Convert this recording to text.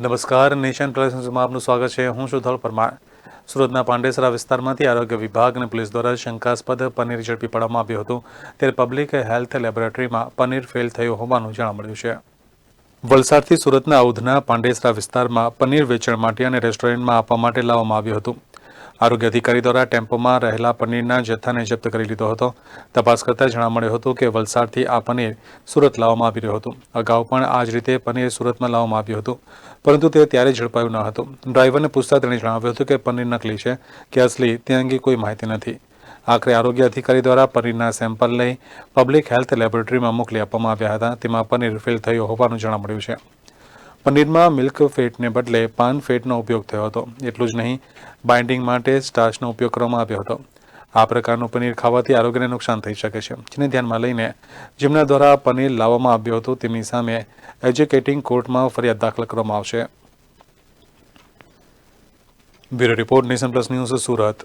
નમસ્કાર, નેશન પ્રેસન્સમાં આપનું સ્વાગત છે. હું ધોળ પરમાર. સુરતના પાંડેસરા વિસ્તારમાંથી આરોગ્ય વિભાગ અને પોલીસ દ્વારા શંકાસ્પદ પનીર ઝડપી પાડવામાં આવ્યું હતું. ત્યારે પબ્લિક હેલ્થ લેબોરેટરીમાં પનીર ફેલ થયું હોવાનું જાણવા મળ્યું છે. વલસાડથી સુરતના ઉધના પાંડેસરા વિસ્તારમાં પનીર વેચાણ માટે અને રેસ્ટોરન્ટમાં આપવા માટે લાવવામાં આવ્યું હતું. આરોગ્ય અધિકારી દ્વારા ટેમ્પોમાં રહેલા પનીરના જથ્થાને જપ્ત કરી લીધો હતો. તપાસ કરતા જાણવા મળ્યું હતું કે વલસાડથી આ પનીર સુરત લાવવામાં આવી રહ્યું હતું. અગાઉ પણ આ જ રીતે પનીર સુરતમાં લાવવામાં આવ્યું હતું, પરંતુ તે ત્યારે ઝડપાયું ન હતું. ડ્રાઈવરને પૂછતા તેણે જણાવ્યું હતું કે પનીર નકલી છે, કે અસલી તે અંગે કોઈ માહિતી નથી. આખરે આરોગ્ય અધિકારી દ્વારા પનીરના સેમ્પલ લઈ પબ્લિક હેલ્થ લેબોરેટરીમાં મોકલી આપવામાં આવ્યા હતા. તેમાં પનીર ફેલ થયું હોવાનું જાણવા મળ્યું છે. પનીરમાં મિલ્ક ફેટને બદલે પાન ફેટનો ઉપયોગ થયો હતો. એટલું જ નહીં, બાઇન્ડિંગ માટે સ્ટાર્ચનો ઉપયોગ કરવામાં આવ્યો હતો. આ પ્રકારનું પનીર ખાવાથી આરોગ્યને નુકસાન થઈ શકે છે. જેને ધ્યાનમાં લઈને જેમના દ્વારા પનીર લાવવામાં આવ્યું હતું, તેમની સામે એજ્યુકેટિંગ કોર્ટમાં ફરિયાદ દાખલ કરવામાં આવશે. Bureau report, Nation Plus News Surat.